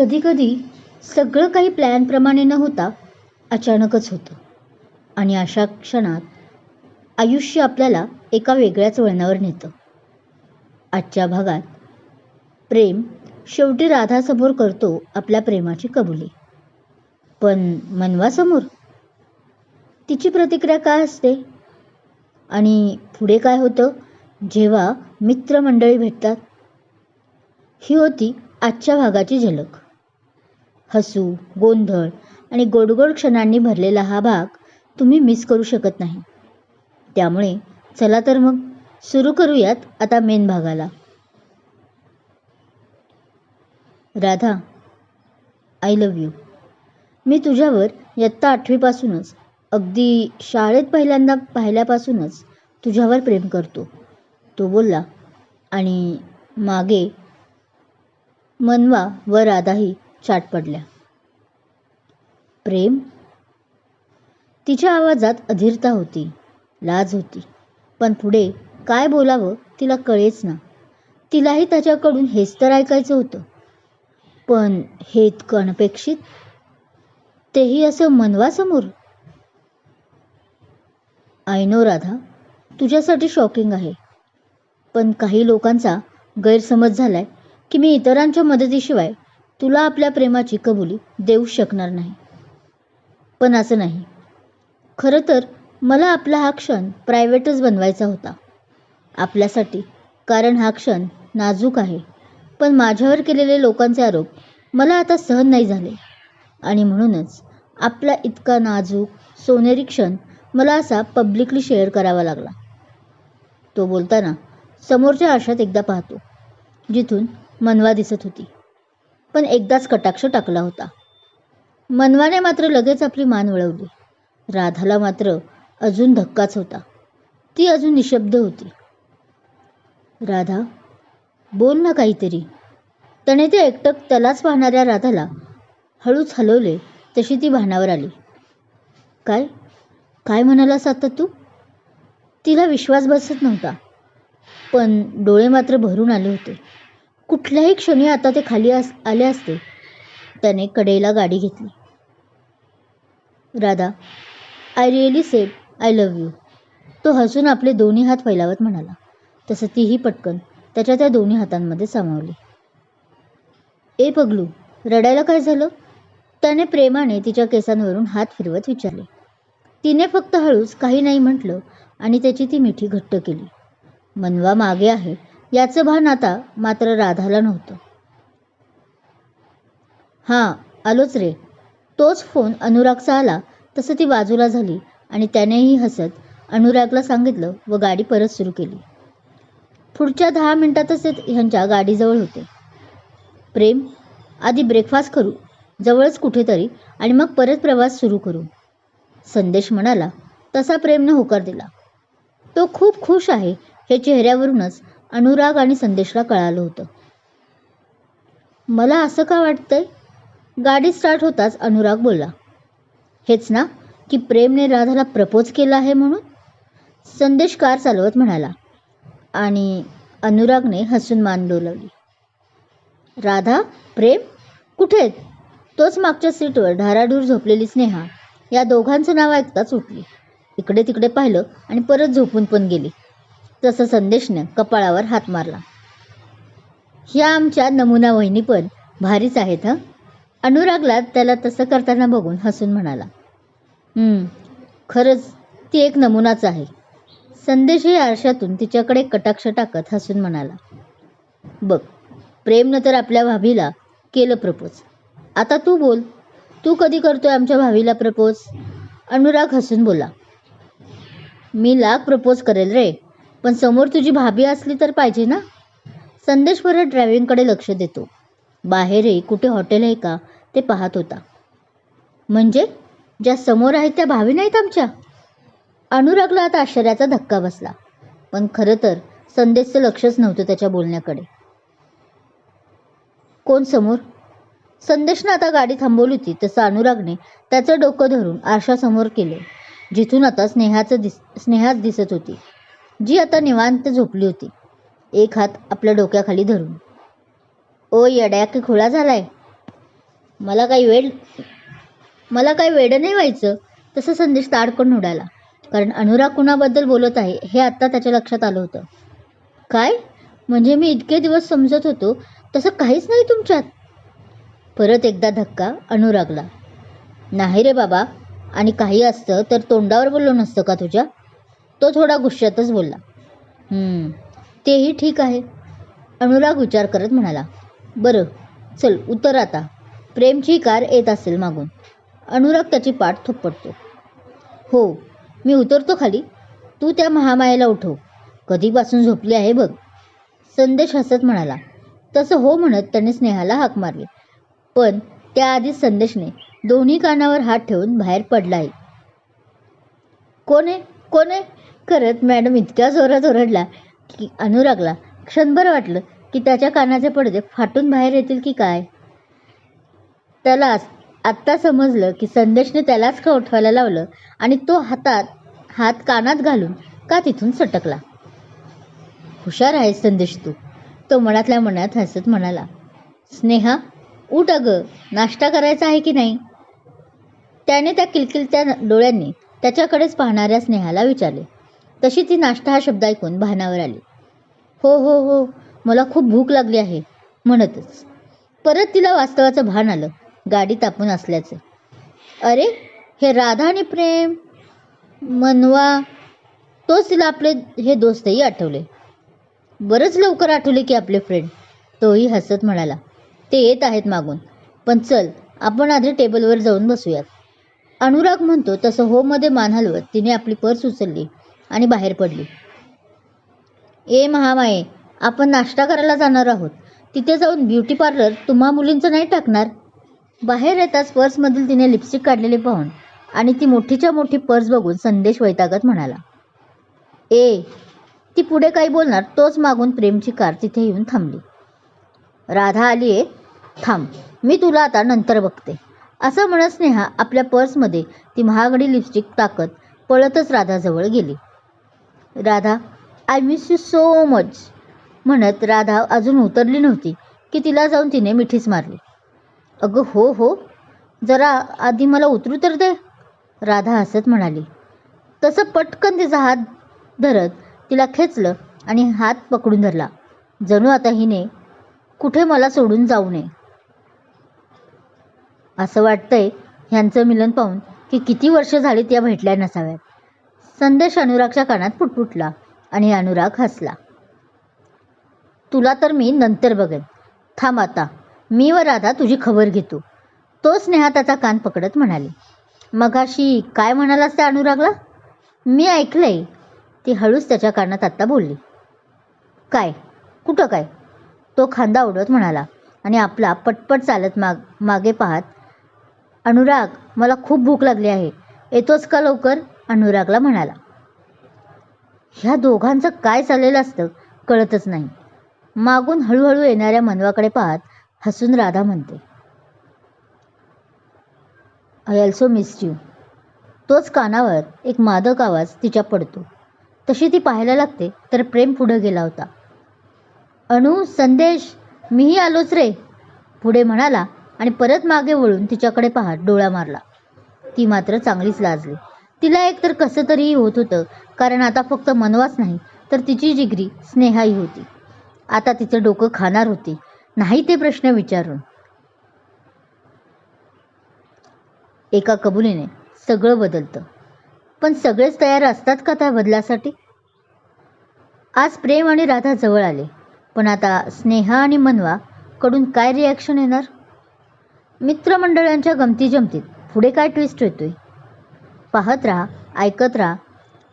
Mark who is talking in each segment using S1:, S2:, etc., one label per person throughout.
S1: कधीकधी सगळं काही प्लॅनप्रमाणे न होता अचानकच होतं. आणि अशा क्षणात आयुष्य आपल्याला एका वेगळ्याच वळणावर नेतं. आजच्या भागात प्रेम शेवटी राधासमोर करतो आपल्या प्रेमाची कबुली. पण मनवासमोर? तिची प्रतिक्रिया काय असते? आणि पुढे काय होतं जेव्हा मित्रमंडळी भेटतात? ही होती आजच्या भागाची झलक. हसू गोंधळ आणि गोडगोड क्षणांनी भरलेला हा भाग तुम्ही मिस करू शकत नाही. त्यामुळे चला तर मग सुरू करूयात आता मेन भागाला. राधा आय लव्ह यू मी तुझ्यावर इयत्ता आठवीपासूनच अगदी शाळेत पहिल्यांदा पाहिल्यापासूनच तुझ्यावर प्रेम करतो. तो बोलला आणि मागे मनवा व राधाही चाट पडल्या. प्रेम? तिच्या आवाजात अधीरता होती लाज होती. पण पुढे काय बोलावं तिला कळेच ना. तिलाही त्याच्याकडून हेच तर ऐकायचं होतं. पण हे इतकं अनपेक्षित? तेही असं मनवासमोर? I know Radha. तुझ्यासाठी शॉकिंग आहे. पण काही लोकांचा गैरसमज झालाय की मी इतरांच्या मदतीशिवाय तुला आपल्या प्रेमाची कबुली देऊ शकणार नाही. पण असं नाही. खरं तर मला आपला हा क्षण प्रायव्हेटच बनवायचा होता. आपल्यासाठी कारण हा क्षण नाजूक आहे. पण माझ्यावर केलेले लोकांचे आरोप मला आता सहन नाही झाले. आणि म्हणूनच आपला इतका नाजूक सोनेरी क्षण मला असा पब्लिकली शेअर करावा लागला. तो बोलताना समोरच्या आरशात एकदा पाहतो जिथून मनवा दिसत होती. पण एकदाच कटाक्ष टाकला होता. मनवाने मात्र लगेच आपली मान वळवली. राधाला मात्र अजून धक्काच होता. ती अजून निशब्द होती. राधा बोल ना काहीतरी. त्याने ते एकटक त्यालाच पाहणाऱ्या राधाला हळूच हलवले तशी ती भानावर आली. काय? काय म्हणालास आता तू? तिला विश्वास बसत नव्हता पण डोळे मात्र भरून आले होते. कुठल्याही क्षणी आता ते खाली अस आले असते. त्याने कडेला गाडी घेतली. Radha I really said I love you तो हसून आपले दोन्ही हात फैलावत म्हणाला. तसं तीही पटकन त्याच्या त्या दोन्ही हातांमध्ये सामावली. ए पगलू रडायला काय झालं? त्याने प्रेमाने तिच्या केसांवरून हात फिरवत विचारले. तिने फक्त हळूच काही नाही म्हटलं आणि त्याची ती मिठी घट्ट केली. मनवा मागे आहे. याचं भान आता मात्र राधाला नव्हतं. हां आलोच रे. तोच फोन अनुरागचा आला तसं ती बाजूला झाली आणि त्यानेही हसत अनुरागला सांगितलं व गाडी परत सुरू केली. पुढच्या दहा मिनिटातच ते ह्यांच्या गाडीजवळ होते. प्रेम आधी ब्रेकफास्ट करू जवळच कुठेतरी आणि मग परत प्रवास सुरू करू. संदेश म्हणाला तसा प्रेमनं होकार दिला. तो खूप खुश आहे हे चेहऱ्यावरूनच अनुराग आणि संदेशला कळालं होतं. मला असं का वाटतंय? गाडी स्टार्ट होताच अनुराग बोलला. हेच ना की प्रेमने राधाला प्रपोज केला आहे म्हणून? संदेश कार चालवत म्हणाला. आणि अनुरागने हसून मान डोलवली. राधा प्रेम? कुठे आहेत? तोच मागच्या सीटवर ढाराढूर झोपलेली स्नेहा. या दोघांचं नाव ऐकताच उठली. इकडे तिकडे पाहिलं आणि परत झोपून पण गेली. तसं संदेशनं कपाळावर हात मारला. ह्या आमच्या नमुना वहिनी पण भारीच आहेत हं? अनुरागला त्याला तसं करताना बघून हसून म्हणाला. खरंच ती एक नमुनाच आहे. संदेशही आरशातून तिच्याकडे कटाक्ष टाकत हसून म्हणाला. बघ प्रेमनं तर आपल्या भाभीला केलं प्रपोज. आता तू बोल तू कधी करतोय आमच्या भाभीला प्रपोज? अनुराग हसून बोला. मी लाख प्रपोज करेल रे पण समोर तुझी भाभी असली तर पाहिजे ना? संदेश परत ड्रायव्हिंगकडे लक्ष देतो. बाहेरही कुठे हॉटेल आहे का ते पाहत होता. म्हणजे? ज्या समोर आहेत त्या भावी नाहीत आमच्या? अनुरागला आता आश्चर्याचा धक्का बसला. पण खरं तर संदेशचं लक्षच नव्हतं त्याच्या बोलण्याकडे. कोण समोर? संदेशनं आता गाडी थांबवली होती तसं अनुरागने त्याचं डोकं धरून आरशासमोर केले जिथून आता स्नेहाचं दिस स्नेहाच दिसत होती. जी आता निवांत झोपली होती. एक हात आपल्या डोक्याखाली धरून. ओ येड्या की खुळा झालाय? मला काही वेळ मला काही वेड नाही व्हायचं. तसं संदेश ताडकन उडाला. कारण अनुराग कुणाबद्दल बोलत आहे हे आत्ता त्याच्या लक्षात आलं होतं. काय? म्हणजे मी इतके दिवस समजत होतो तसं काहीच नाही तुमच्यात. परत एकदा धक्का अनुरागला. नाही रे बाबा आणि काही असतं तर तोंडावर बोललो नसतं का तुझ्या? तो थोडा गुस्स्यातच बोलला. "हं, तेही ठीक आहे. अनुराग विचार करत म्हणाला बरं चल उतर आता. प्रेमची कार येत असेल मागून. अनुराग त्याची पाठ थोपटतो. हो मी उतरतो खाली. तू त्या महामायेला उठव. कधीपासून झोपली आहे बघ. संदेश हसत म्हणाला. तसं हो म्हणत त्याने स्नेहाला हाक मारली. पण त्याआधीच संदेशने दोन्ही कानावर हात ठेवून बाहेर पडला आहे कोण आहे? कोण आहे? करत मॅडम इतक्या जोरात ओरडला की अनुरागला क्षणभर वाटलं की त्याच्या कानाचे पडदे फाटून बाहेर येतील की काय. त्याला आत्ता समजलं की संदेशने त्यालाच का उठवायला लावलं आणि तो हातात हात कानात घालून का तिथून सटकला. हुशार आहेस संदेश तू तो मनातल्या मनात हसत म्हणाला. स्नेहा उठ अगं नाश्ता करायचा आहे की नाही? त्याने त्या किलकिलत्या डोळ्यांनी त्याच्याकडेच पाहणाऱ्या स्नेहाला विचारले. तशी ती नाश्ता हा शब्द ऐकून भानावर आली. हो हो हो मला खूप भूक लागली आहे म्हणतच. परत तिला वास्तवाचं भान आलं गाडी तापून असल्याचं. अरे हे राधा आणि प्रेम मनवा तोच तिला आपले हे दोस्तही आठवले. बरंच लवकर आठवले की आपले फ्रेंड तोही हसत म्हणाला. ते येत आहेत मागून. पण चल आपण आधी टेबलवर जाऊन बसूयात. अनुराग म्हणतो तसं होमध्ये मान हलवत तिने आपली पर्स उचलली. आणि बाहेर पडली. ए महामाये आपण नाश्ता करायला जाणार आहोत. तिथे जाऊन ब्युटी पार्लर तुम्हा मुलींचं नाही टाकणार. बाहेर येताच पर्समधील तिने लिपस्टिक काढलेली पाहून आणि ती मोठीच्या मोठी पर्स बघून संदेश वैतागत म्हणाला ए ती पुढे काही बोलणार तोच मागून प्रेमची कार तिथे येऊन थांबली. राधा आली आहे थांब मी तुला आता नंतर बघते. असं म्हणत स्नेहा आपल्या पर्समध्ये ती महागडी लिपस्टिक टाकत पळतच राधाजवळ गेली. Radha I miss you so much म्हणत राधा अजून उतरली नव्हती की तिला जाऊन तिने मिठीच मारली. अगं हो हो. जरा आधी मला उतरू तर दे. राधा हसत म्हणाली. तसं पटकन तिचा हात धरत तिला खेचलं आणि हात पकडून धरला. जणू आता हिने कुठे मला सोडून जाऊ नये. असं वाटतंय ह्यांचं मिलन पाहून की किती वर्ष झाली त्या भेटल्या नसाव्यात. संदेश अनुरागच्या कानात पुटपुटला आणि अनुराग हसला. तुला तर मी नंतर बघेन. थांब आता. मी व राधा तुझी खबर घेतो. तो स्नेहा त्याचा कान पकडत म्हणाली. मगाशी काय म्हणालास त्या अनुरागला? मी ऐकलंय. ती हळूच त्याच्या कानात आत्ता बोलली. काय? कुठं काय? तो खांदा उडवत म्हणाला आणि आपला पटपट चालत माग मागे पाहत अनुराग मला खूप भूक लागली आहे. येतोच का लवकर? अनुरागला म्हणाला ह्या दोघांचं काय चाललेलं असतं कळतच नाही. मागून हळूहळू येणाऱ्या मनवाकडे पाहत हसून राधा म्हणते आय ऑल्सो मिस यू तोच कानावर एक मादक आवाज तिच्या पडतो. तशी ती पाहायला लागते तर प्रेम पुढं गेला होता. अणू संदेश मीही आलोच रे. पुढे म्हणाला आणि परत मागे वळून तिच्याकडे पाहत डोळा मारला. ती मात्र चांगलीच लाजली. तिला एकतर कसं तरीही होत होतं कारण आता फक्त मनवाच नाही तर तिची जिगरी स्नेहाही होती. आता तिचं डोकं खाणार होती. नाही ते प्रश्न विचारून. एका कबुलीने सगळं बदलतं. पण सगळेच तयार असतात का त्या बदलासाठी? आज प्रेम आणि राधा जवळ आले पण आता स्नेहा आणि मनवा कडून काय रिॲक्शन येणार? मित्रमंडळांच्या गमती जमतीत पुढे काय ट्विस्ट येतोय? पाहत राहा ऐकत राहा.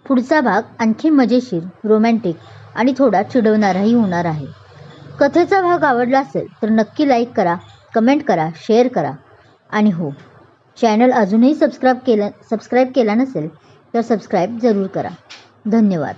S1: पुढचा भाग आणखी मजेशीर रोमॅन्टिक आणि थोडा चिडवणाराही होणार आहे. कथेचा भाग आवडला असेल तर नक्की लाईक करा कमेंट करा शेअर करा. आणि हो चॅनल अजूनही सबस्क्राईब केलं सबस्क्राईब केला नसेल तर सबस्क्राईब जरूर करा. धन्यवाद.